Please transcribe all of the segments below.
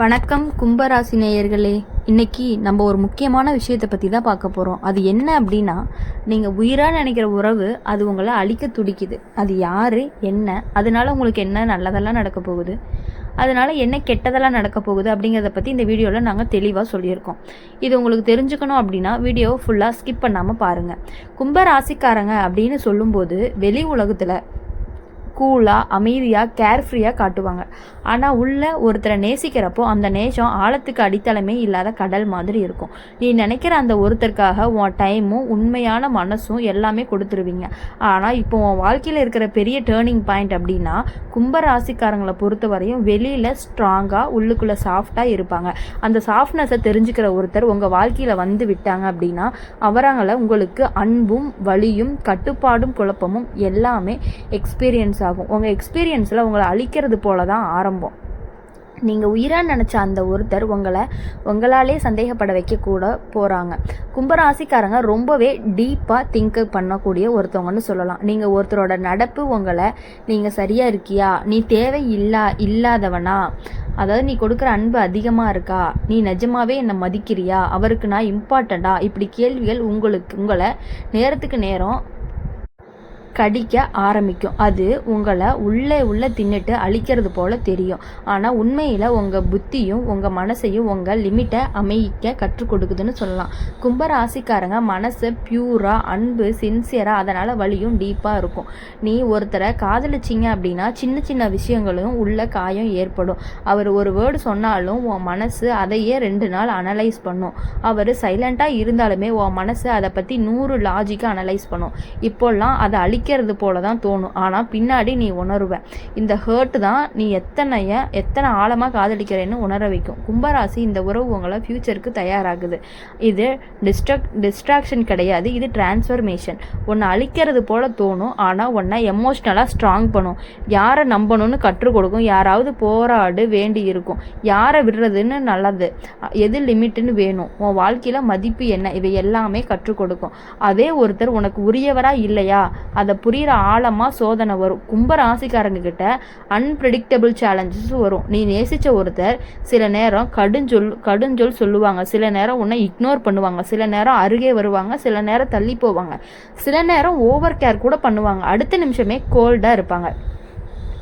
வணக்கம் கும்பராசி நேயர்களே இன்னைக்கு நம்ம ஒரு முக்கியமான விஷயத்தை பற்றி தான் பார்க்க போகிறோம் அது என்ன அப்படின்னா நீங்கள் உயிராக நினைக்கிற உறவு அது உங்களை அழிக்க துடிக்குது. அது யார் என்ன அதனால உங்களுக்கு என்ன நல்லதெல்லாம் நடக்க போகுது? அதனால என்ன கெட்டதெல்லாம் நடக்க போகுது அப்படிங்கிறத பற்றி இந்த வீடியோவில் நாங்கள் தெளிவாக சொல்லியிருக்கோம். இது உங்களுக்கு தெரிஞ்சுக்கணும் அப்படின்னா வீடியோவை ஃபுல்லாக ஸ்கிப் பண்ணாமல் பாருங்கள் கும்பராசிக்காரங்க அப்படின்னு சொல்லும்போது வெளி உலகத்தில் கூலாக அமைதியாக கேர்ஃப்ரீயாக காட்டுவாங்க. ஆனால் உள்ளே ஒருத்தரை நேசிக்கிறப்போ அந்த நேசம் ஆழத்துக்கு அடித்தளமே இல்லாத கடல் மாதிரி இருக்கும். நீ நினைக்கிற அந்த ஒருத்தருக்காக உன் டைமும் உண்மையான மனசும் எல்லாமே கொடுத்துருவீங்க. ஆனால் இப்போ உன் வாழ்க்கையில் இருக்கிற பெரிய டேர்னிங் பாயிண்ட் அப்படின்னா கும்ப ராசிக்காரங்களை பொறுத்த வரையும் வெளியில் ஸ்ட்ராங்காக உள்ளுக்குள்ளே சாஃப்டாக இருப்பாங்க. அந்த சாஃப்ட்னஸை தெரிஞ்சுக்கிற ஒருத்தர் உங்கள் வாழ்க்கையில் வந்து விட்டாங்க அப்படின்னா அவரங்களை உங்களுக்கு அன்பும் வலியும் கட்டுப்பாடும் குழப்பமும் எல்லாமே எக்ஸ்பீரியன்ஸ் ஆகும். ஆகும் உங்கள் எக்ஸ்பீரியன்ஸில் உங்களை அழிக்கிறது போல தான் ஆரம்பம். நீங்கள் உயிராக நினச்ச அந்த ஒருத்தர் உங்களை உங்களாலே சந்தேகப்பட வைக்க கூட போகிறாங்க கும்பராசிக்காரங்க ரொம்பவே டீப்பாக திங்க் பண்ணக்கூடிய ஒருத்தவங்கன்னு சொல்லலாம். நீங்கள் ஒருத்தரோட நடப்பு உங்களை நீங்கள் சரியாக இருக்கியா? நீ தேவை இல்லா இல்லாதவனா? அதாவது நீ கொடுக்குற அன்பு அதிகமாக இருக்கா? நீ நிஜமாவே என்னை மதிக்கிறியா? அவருக்கு நான் இம்பார்ட்டண்ட்டா இப்படி கேள்விகள் உங்களுக்கு உங்களை நேரத்துக்கு நேரம் கடிக்க ஆரம்பிக்கும். அது உங்களை உள்ளே உள்ளே தின்னுட்டு அழிக்கிறது போல் தெரியும். ஆனால் உண்மையில் உங்கள் புத்தியும் உங்கள் மனசையும் உங்கள் லிமிட்டை அமைக்க கற்றுக் கொடுக்குதுன்னு சொல்லலாம். கும்பராசிக்காரங்க மனசை பியூராக அன்பு சின்சியராக அதனால் வலியும் டீப்பாக இருக்கும். நீ ஒருத்தரை காதலிச்சிங்க அப்படின்னா சின்ன சின்ன விஷயங்களும் உள்ள காயம் ஏற்படும். அவர் ஒரு வேர்டு சொன்னாலும் உன் மனசு அதையே ரெண்டு நாள் அனலைஸ் பண்ணும். அவர் சைலண்ட்டாக இருந்தாலுமே உன் மனசு அதை பற்றி நூறு லாஜிக்காக அனலைஸ் பண்ணும். இப்போல்லாம் அதை அழி அழிக்கிறது போல தான் தோணும். ஆனால் பின்னாடி நீ உணருவ. இந்த ஹர்ட் தான் நீ எத்தனைய எத்தனை ஆழமாக காதலிக்கிறேன்னு உணர வைக்கும். கும்பராசி இந்த உறவு உங்களை ஃப்யூச்சருக்கு தயாராகுது. இது டிஸ்ட்ரக் டிஸ்ட்ராக்ஷன் கிடையாது. இது டிரான்ஸ்ஃபர்மேஷன் உன்னை அழிக்கிறது போல தோணும். ஆனால் உன்னை எமோஷ்னலாக ஸ்ட்ராங் பண்ணும். யாரை நம்பணும்னு கற்றுக் கொடுக்கும். யாராவது போராடு வேண்டி இருக்கும். யாரை விடுறதுன்னு நல்லது. எது லிமிட்டுன்னு வேணும். உன் வாழ்க்கையில் மதிப்பு என்ன? இவை எல்லாமே கற்றுக் கொடுக்கும். அதே ஒருத்தர் உனக்கு உரியவராக இல்லையா? அதை அதை புரிகிற ஆழமாக சோதனை வரும். கும்ப ராசிக்காரங்க கிட்ட அன்பிரடிக்டபிள் சேலஞ்சஸ் வரும். நீ நேசித்த ஒருத்தர் சில நேரம் கடுஞ்சொல் கடுஞ்சொல் சொல்லுவாங்க. சில நேரம் உன்னை இக்னோர் பண்ணுவாங்க. சில நேரம் அருகே வருவாங்க. சில நேரம் தள்ளி போவாங்க. சில நேரம் ஓவர் கேர் கூட பண்ணுவாங்க. அடுத்த நிமிஷமே கோல்டாக இருப்பாங்க.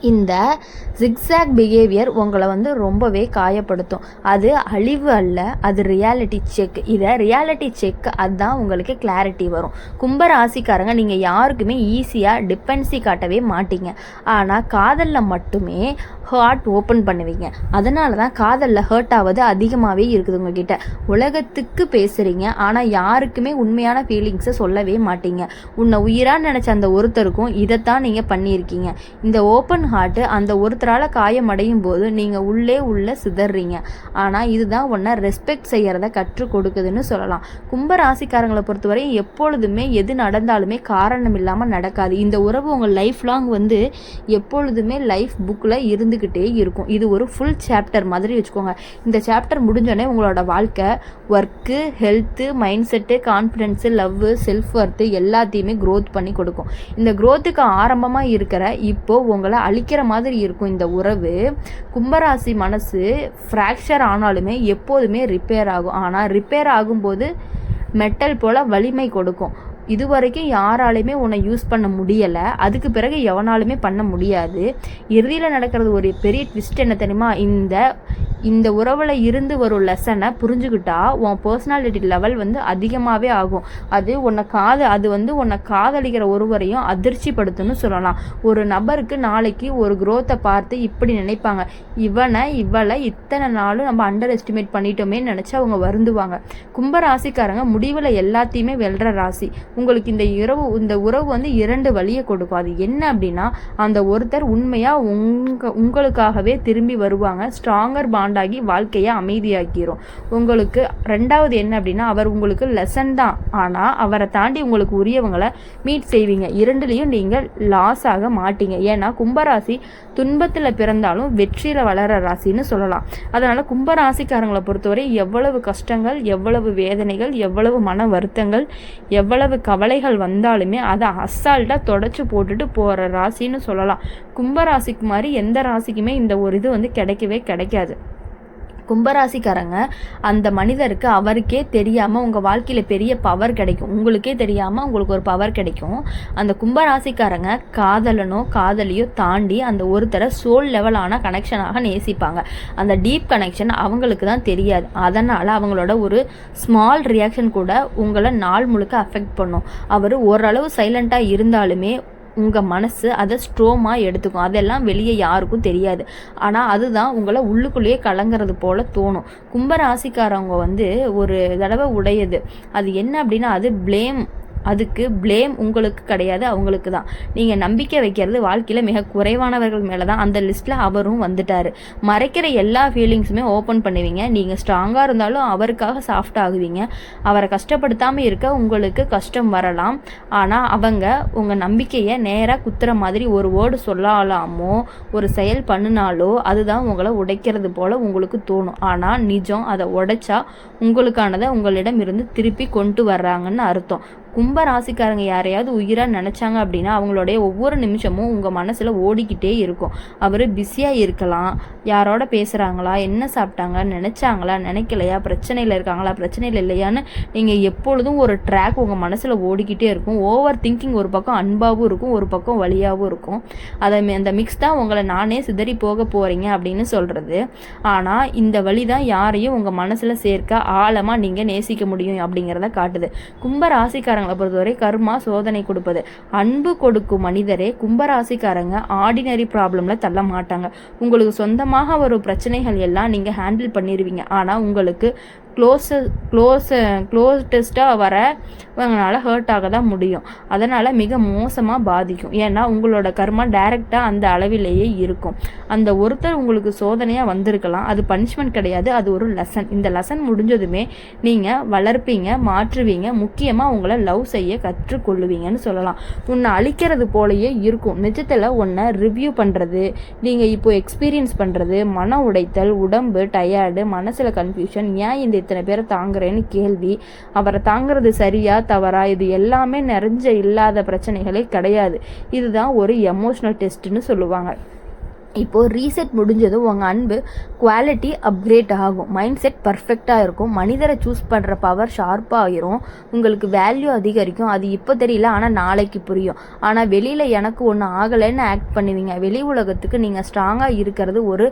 இந்த ஜிக்ஸாக் பிஹேவியர் உங்களை வந்து ரொம்பவே காயப்படுத்தும். அது அழிவு அல்ல அது ரியாலிட்டி செக் இதை ரியாலிட்டி செக் அதுதான் உங்களுக்கு கிளாரிட்டி வரும். கும்ப ராசிக்காரங்க நீங்கள் யாருக்குமே ஈஸியாக டிபென்சி காட்டவே மாட்டீங்க. ஆனால் காதலில் மட்டுமே ஹார்ட் ஓப்பன் பண்ணுவீங்க. அதனால தான் காதலில் ஹர்ட் ஆவது அதிகமாகவே இருக்குது உங்ககிட்ட. உலகத்துக்கு பேசுகிறீங்க ஆனால் யாருக்குமே உண்மையான ஃபீலிங்ஸை சொல்லவே மாட்டீங்க. உன்னை உயிராக நினச்ச அந்த ஒருத்தருக்கும் இதைத்தான் நீங்கள் பண்ணியிருக்கீங்க. இந்த ஓப்பன் ஹார்ட்டு அந்த ஒருத்தரால் காயமடையும் போது நீங்கள் உள்ளே உள்ளே சிதறீங்க. ஆனால் இதுதான் உன்னை ரெஸ்பெக்ட் செய்கிறத கற்றுக் கொடுக்குதுன்னு சொல்லலாம். கும்ப ராசிக்காரங்களை பொறுத்தவரை எப்பொழுதுமே எது நடந்தாலுமே காரணம் இல்லாமல் நடக்காது. இந்த உறவு உங்கள் லைஃப் லாங் வந்து எப்பொழுதுமே லைஃப் புக்கில் இருந்து இருந்துக்கிட்டே இருக்கும். இது ஒரு ஃபுல் சாப்டர் மாதிரி வச்சுக்கோங்க. இந்த சாப்டர் முடிஞ்சோடனே உங்களோட வாழ்க்கை work health mindset confidence love self worth எல்லாத்தையுமே க்ரோத் பண்ணி கொடுக்கும். இந்த க்ரோத்துக்கு ஆரம்பமாக இருக்கிற இப்போது உங்களை அழிக்கிற மாதிரி இருக்கும் இந்த உறவு. கும்பராசி மனசு ஃப்ராக்சர் ஆனாலுமே எப்போதுமே ரிப்பேர் ஆகும். ஆனால் ரிப்பேர் ஆகும்போது மெட்டல் போல் வலிமை கொடுக்கும். இது வரைக்கும் யாராலையுமே உன்னை யூஸ் பண்ண முடியலை. அதுக்கு பிறகு எவனாலுமே பண்ண முடியாது. இறுதியில் நடக்கிறது ஒரு பெரிய ட்விஸ்ட் என்ன தெரியுமா? இந்த இந்த உறவில் இருந்து வரும் லெசனை புரிஞ்சுக்கிட்டா உன் பர்சனாலிட்டி லெவல் வந்து அதிகமாகவே ஆகும். அது உன்னை காது அது வந்து உன்னை காதலிக்கிற ஒருவரையும் அதிர்ச்சிப்படுத்துன்னு சொல்லலாம். ஒரு நபருக்கு நாளைக்கு ஒரு குரோத்தை பார்த்து இப்படி நினைப்பாங்க. இவனை இவளை இத்தனை நாளும் நம்ம அண்டர் எஸ்டிமேட் பண்ணிட்டோமே நினச்சி அவங்க வருந்துவாங்க. கும்ப ராசிக்காரங்க முடிவில் எல்லாத்தையுமே வெல்ற ராசி. உங்களுக்கு இந்த இரவு இந்த உறவு வந்து இரண்டு வழியை கொடுக்கும். அது என்ன அப்படின்னா அந்த ஒருத்தர் உண்மையாக உங்க உங்களுக்காகவே திரும்பி வருவாங்க. ஸ்ட்ராங்கர் பாண்டாகி வாழ்க்கையை அமைதியாக்கிரும். உங்களுக்கு ரெண்டாவது என்ன அப்படின்னா அவர் உங்களுக்கு லெசன் தான். ஆனால் அவரை தாண்டி உங்களுக்கு உரியவங்களை மீட் செய்வீங்க. இரண்டுலேயும் நீங்கள் லாஸ் ஆக மாட்டீங்க. ஏன்னா கும்பராசி துன்பத்தில் பிறந்தாலும் வெற்றியில் வளர ராசின்னு சொல்லலாம். அதனால் கும்பராசிக்காரங்களை பொறுத்தவரை எவ்வளவு கஷ்டங்கள் எவ்வளவு வேதனைகள் எவ்வளவு மன வருத்தங்கள் எவ்வளவு கவலைகள் வந்தாலுமே அதை அசால்ட்டாக தொடச்சி போட்டுட்டு போகிற ராசின்னு சொல்லலாம். கும்பராசிக்கு மாதிரி எந்த ராசிக்குமே இந்த ஒரு இது வந்து கிடைக்கவே கிடைக்காது. கும்பராசிக்காரங்க அந்த மனிதருக்கு அவருக்கே தெரியாமல் உங்கள் வாழ்க்கையில் பெரிய பவர் கிடைக்கும். உங்களுக்கே தெரியாமல் உங்களுக்கு ஒரு பவர் கிடைக்கும். அந்த கும்பராசிக்காரங்க காதலனோ காதலியோ தாண்டி அந்த ஒருத்தரை சோல் லெவலான கனெக்ஷனாக நேசிப்பாங்க. அந்த டீப் கனெக்ஷன் அவங்களுக்கு தான் தெரியாது. அதனால் அவங்களோட ஒரு ஸ்மால் ரியாக்ஷன் கூட உங்களை நாள் முழுக்க அஃபெக்ட் பண்ணும். அவர் ஓரளவு சைலண்ட்டாக இருந்தாலுமே உங்கள் மனசு அதை ஸ்ட்ரோமாக எடுத்துக்கும். அதெல்லாம் வெளியே யாருக்கும் தெரியாது. ஆனால் அதுதான் உங்களை உள்ளுக்குள்ளேயே கலங்கிறது போல் தோணும். கும்பராசிக்காரவங்க வந்து ஒரு தடவை உடையது. அது என்ன அப்படின்னா அது ப்ளேம் அதுக்கு ப்ளேம் உங்களுக்கு கிடையாது அவங்களுக்கு தான். நீங்கள் நம்பிக்கை வைக்கிறது வாழ்க்கையில் மிக குறைவானவர்கள் மேலே தான் அந்த லிஸ்ட்டில் அவரும் வந்துட்டார். மறைக்கிற எல்லா ஃபீலிங்ஸுமே ஓப்பன் பண்ணுவீங்க. நீங்கள் ஸ்ட்ராங்காக இருந்தாலும் அவருக்காக சாஃப்ட் ஆகுவீங்க. அவரை கஷ்டப்படுத்தாமல் இருக்க உங்களுக்கு கஷ்டம் வரலாம். ஆனால் அவங்க உங்கள் நம்பிக்கையை நேராக குத்துற மாதிரி ஒரு வேர்டு சொல்லலாமோ ஒரு செயல் பண்ணினாலோ அதுதான் உங்களை உடைக்கிறது போல் உங்களுக்கு தோணும். ஆனால் நிஜம் அதை உடைச்சா உங்களுக்கானதை உங்களிடம் இருந்து திருப்பி கொண்டு வர்றாங்கன்னு அர்த்தம். கும்ப ராசிக்காரங்க யாரையாவது உயிராக நினச்சாங்க அப்படின்னா அவங்களுடைய ஒவ்வொரு நிமிஷமும் உங்கள் மனசில் ஓடிக்கிட்டே இருக்கும். அவர் பிஸியாக இருக்கலாம். யாரோட பேசுகிறாங்களா என்ன சாப்பிட்டாங்க? நினச்சாங்களா? நினைக்கலையா? பிரச்சனையில் இருக்காங்களா? பிரச்சனையில் இல்லையான்னு நீங்கள் எப்பொழுதும் ஒரு ட்ராக் உங்கள் மனசில் ஓடிக்கிட்டே இருக்கும். ஓவர் திங்கிங் ஒரு பக்கம் அன்பாகவும் இருக்கும். ஒரு பக்கம் வழியாகவும் இருக்கும். அதை அந்த மிக்ஸ் தான் உங்களை நானே சிதறி போக போகிறீங்க அப்படின்னு சொல்கிறது ஆனால் இந்த வழி தான் யாரையும் உங்கள் மனசில் சேர்க்க ஆழமாக நீங்கள் நேசிக்க முடியும் அப்படிங்கிறத காட்டுது. கும்ப ராசிக்கார ராசிக்காரங்களை பொறுத்தவரை கர்மா சோதனை கொடுப்பது. அன்பு கொடுக்கும் மனிதரே கும்பராசிக்காரங்க ஆர்டினரி ப்ராப்ளமில் தள்ள மாட்டாங்க. உங்களுக்கு சொந்தமாக வரும் பிரச்சனைகள் எல்லாம் நீங்கள் ஹேண்டில் பண்ணிடுவீங்க ஆனால் உங்களுக்கு க்ளோஸ் க்ளோஸ் க்ளோஸ்டஸ்ட்டாக வர உங்களால் ஹர்ட் ஆக தான் முடியும். அதனால் மிக மோசமாக பாதிக்கும். ஏன்னா உங்களோட கர்மா டைரெக்டாக அந்த அளவிலேயே இருக்கும். அந்த ஒருத்தர் உங்களுக்கு சோதனையாக வந்திருக்கலாம். அது பனிஷ்மெண்ட் கிடையாது. அது ஒரு லெசன் இந்த லெசன் முடிஞ்சதுமே நீங்கள் வளர்ப்பீங்க மாற்றுவீங்க. முக்கியமாக உங்களை லவ் செய்ய கற்றுக்கொள்ளுவீங்கன்னு சொல்லலாம். உன்னை அழிக்கிறது போலயே இருக்கும். நிஜத்தில் உன்னை ரிவ்யூ பண்ணுறது நீங்கள் இப்போ எக்ஸ்பீரியன்ஸ் பண்ணுறது மன உடைத்தல் உடம்பு டயர்டு மனசில் கன்ஃபியூஷன் ஏன் இந்த இத்தனை பேரை தாங்குறேன்னு கேள்வி. அவரை தாங்குறது சரியா தவறா? இது எல்லாமே நிறைஞ்ச இல்லாத பிரச்சனைகளே கிடையாது. இதுதான் ஒரு எமோஷ்னல் டெஸ்ட்னு சொல்லுவாங்க. இப்போது ரீசெட் முடிஞ்சதும் உங்கள் அன்பு குவாலிட்டி அப்கிரேட் ஆகும். மைண்ட் செட் பர்ஃபெக்டாக இருக்கும். மனிதரை சூஸ் பண்ணுற பவர் ஷார்ப்பாக ஆகிரும் உங்களுக்கு வேல்யூ அதிகரிக்கும். அது இப்போ தெரியல ஆனால் நாளைக்கு புரியும். ஆனால் வெளியில் எனக்கு ஒன்று ஆகலைன்னு ஆக்ட் பண்ணுவீங்க. வெளி உலகத்துக்கு நீங்கள் ஸ்ட்ராங்காக இருக்கிறது ஒரு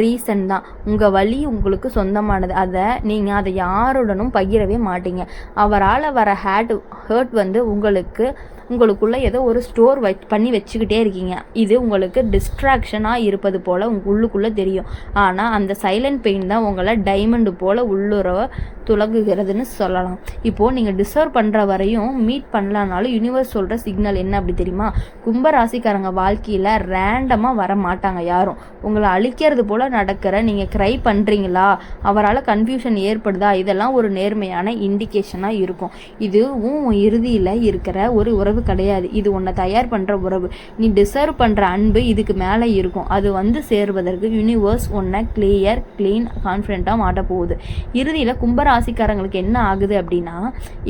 ரீசன் தான். உங்கள் வழி உங்களுக்கு சொந்தமானது. அதை நீங்கள் அதை யாருடனும் பகிரவே மாட்டீங்க. அவரால் வர ஹேட் ஹேர்ட் வந்து உங்களுக்கு உங்களுக்குள்ளே ஏதோ ஒரு ஸ்டோர் வை பண்ணி வச்சுக்கிட்டே இருக்கீங்க. இது உங்களுக்கு டிஸ்ட்ராக்ஷனாக இருப்பது போல் உங்கள் உள்ளுக்குள்ளே தெரியும். ஆனால் அந்த சைலண்ட் பெயின் தான் உங்களை டைமண்டு போல் உள்ளுறவை துலங்குகிறதுன்னு சொல்லலாம். இப்போது நீங்கள் டிசர்வ் பண்ணுற வரையும் மீட் பண்ணலனாலும் யூனிவர்ஸ் சொல்கிற சிக்னல் என்ன அப்படி தெரியுமா? கும்பராசிக்காரங்க வாழ்க்கையில் ரேண்டமாக வர மாட்டாங்க யாரும். உங்களை அழிக்கிறது போல் நடக்கிற நீங்கள் க்ரை பண்ணுறீங்களா அவரால் கன்ஃபியூஷன் ஏற்படுதா? இதெல்லாம் ஒரு நேர்மையான இண்டிகேஷனாக இருக்கும். இதுவும் இறுதியில் இருக்கிற ஒரு உறவு கிடையாது. இது உன்னை தயார் பண்ணுற உறவு. நீ டிசர்வ் பண்ணுற அன்பு இதுக்கு மேலே இருக்கும். அது வந்து சேருவதற்கு யூனிவர்ஸ் ஒன்றை கிளியர் க்ளீன் கான்ஃபிடென்ட்டாக மாட்ட போகுது. இறுதியில் கும்பராசிக்காரங்களுக்கு என்ன ஆகுது அப்படின்னா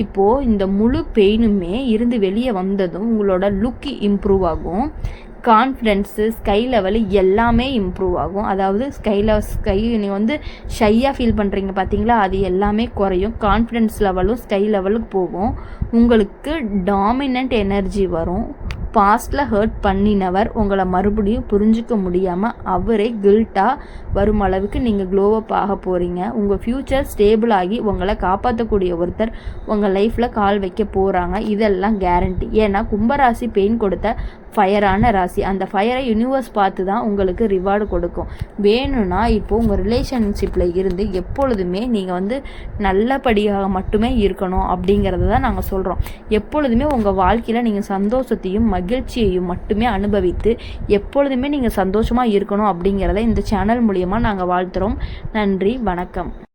இப்போது இந்த முழு பெயினுமே இருந்து வெளியே வந்ததும் உங்களோட லுக் இம்ப்ரூவ் ஆகும். கான்ஃபிடென்ஸு ஸ்கை லெவலு எல்லாமே இம்ப்ரூவ் ஆகும். அதாவது ஸ்கை லெவல் ஸ்கை நீங்கள் வந்து ஷையாக ஃபீல் பண்ணுறீங்க பார்த்தீங்களா அது எல்லாமே குறையும். கான்ஃபிடென்ஸ் லெவலும் ஸ்கை லெவலுக்கு போகும். உங்களுக்கு டாமினண்ட் எனர்ஜி வரும். பாஸ்டில் ஹர்ட் பண்ணினவர் உங்களை மறுபடியும் புரிஞ்சிக்க முடியாமல் அவரே கில்ட்டாக வரும் அளவுக்கு நீங்கள் க்ளோவப் ஆக போகிறீங்க உங்கள் ஃப்யூச்சர் ஸ்டேபிள் ஆகி உங்களை காப்பாற்றக்கூடிய ஒருத்தர் உங்கள் லைஃப்பில் கால் வைக்க போகிறாங்க இதெல்லாம் கேரண்டி ஏன்னா கும்பராசி பெயின் கொடுத்த ஃபயரான ராசி. அந்த ஃபயரை யூனிவர்ஸ் பார்த்து தான் உங்களுக்கு ரிவார்டு கொடுக்கும். வேணும்னா இப்போது உங்கள் ரிலேஷன்ஷிப்பில் இருந்து எப்பொழுதுமே நீங்கள் வந்து நல்லபடியாக மட்டுமே இருக்கணும் அப்படிங்கிறத தான் நாங்கள் சொல்கிறோம் எப்பொழுதுமே உங்கள் வாழ்க்கையில் நீங்கள் சந்தோஷத்தையும் மகிழ்ச்சியையும் மட்டுமே அனுபவித்து எப்பொழுதுமே நீங்கள் சந்தோஷமாக இருக்கணும் அப்படிங்கிறத இந்த சேனல் மூலியமாக நாங்கள் வாழ்த்துகிறோம் நன்றி வணக்கம்.